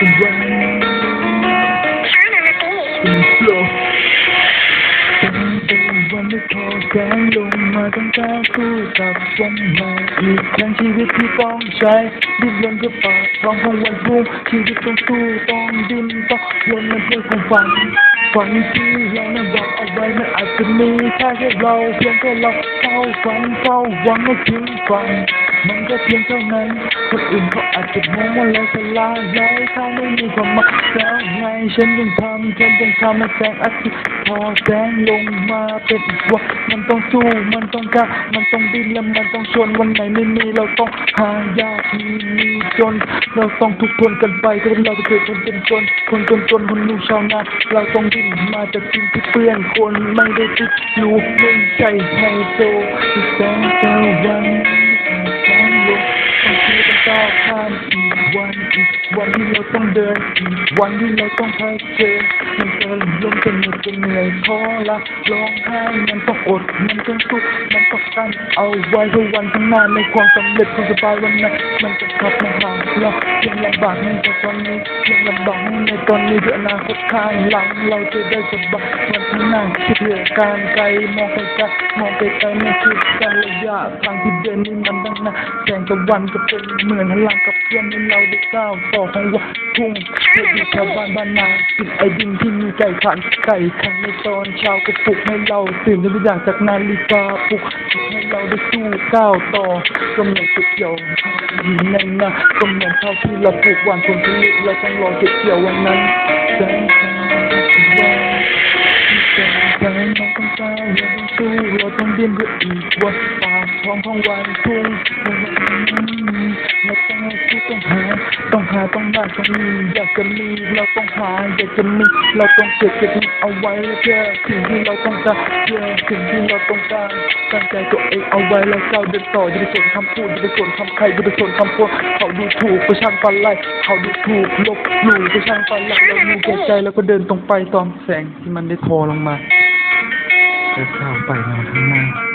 เป็นวันช้าหน่อยนะพี่เป็นโปรวันไม่พอแสงลงมาตั้งการสู้กับวันใหม่อีกครั้งชีวิตที่ต้องใช้ดิ้นรนเพื่อปากท้องของวันพรุ่งชีวิตต้องสู้ต้องดิ้นต้องรนมันเพื่อความฝันฝันที่เรานั้นบอกเอาไว้มันอาจจะมีแค่แค่เราเพียงแค่เราเฝ้าฝันเฝ้าหวังให้ถึงฝัน มันก็เพียงเท่านั้น คนอื่นเขาอาจจะมองว่าเราสลายไร้ค่าไม่มีความหมายแล้วไง ฉันต้องทำฉันต้องทำให้แสงอาทิตย์พอแสงลงมาเป็นอีกวันมันต้องสู้ มันต้องกล้ามันต้องดิ้นและมันต้องชวนวันไหนไม่มีเราต้องหายากมีมีจน เราต้องทุกข์ทนกันไปเพราเราจะเกิดคนเป็นจน คนจนจนคนลูกชาวนาเราต้องดิ้นมาจากสิ่งที่เปื้อนคนไม่ได้ติดอยู่ไม่ใช่ไฮโซที่แสงตะวันแสงลงต้อง คิด วันนที่เราต้องเดินอีกวันที่เราต้องเผชิญมันจะล้มจะเหนื่อยจะเหนื่อยท้อละร้องไห้มันต้องอดมันต้องสู้มันต้องกันเอาไว้เพื่อวันข้างหน้าในความสำเร็จความสบายวันนั้นมันจะกลับมาหาเรายังลำบากในตอนนี้ยังลำบากในตอนนี้เพื่ออนาคตข้างหลังเราจะได้สบายวันข้างหน้าคิดเหลือการไกลมองไปไกลมองไปไกลไม่คิดกันระยะทางที่เดินนี่มันดังนะแสงตะวันก็เป็นเหมือนพลังกับเพื่อนให้เราได้ก้าวต่อของวันพุ่งเพื่อที่ชาวบ้านบ้านนากินไอดินที่มีไก่ขันไก่ขันในตอนเช้าก็ปลุกให้เราตื่นทุกอย่างจากนาฬิกาปลุกให้เราได้สู้ก้าวต่อก็เหมือนจุดเกี่ยวอยู่ในนาก็เหมือนเท่าที่เราปลูกหวานผลผลิตเราต้องรอเก็บเกี่ยววันนั้นแสงสว่างแสงสว่างน้องต้องก้าวเราต้องสู้เราต้องดิ้นเพื่ออีกวันปากท้องของวันพุ่งาต้องได้ต้องมีอยากจะมีเราต้องหาอยากจะมีเราต้องเก็บเก็บเอาไว้แล้วเพื่อสิ่งที่เราต้องการเพื่อสิ่งที่เราต้องการตั้งใจตัวเองเอาไว้แล้วก้าวเดินต่ออย่าไปสนคำพูดอย่าไปสนคำใครอย่าไปสนคำพูดเขาดูถูกก็ช่างฟันไล่เขาดูถูกลบหลู่ก็ช่างฟันไล่เราดูแก่ใจแล้วก็เดินตรงไปตามแสงที่มันได้โทรลงมาจะก้าวไปในวันข้างหน้า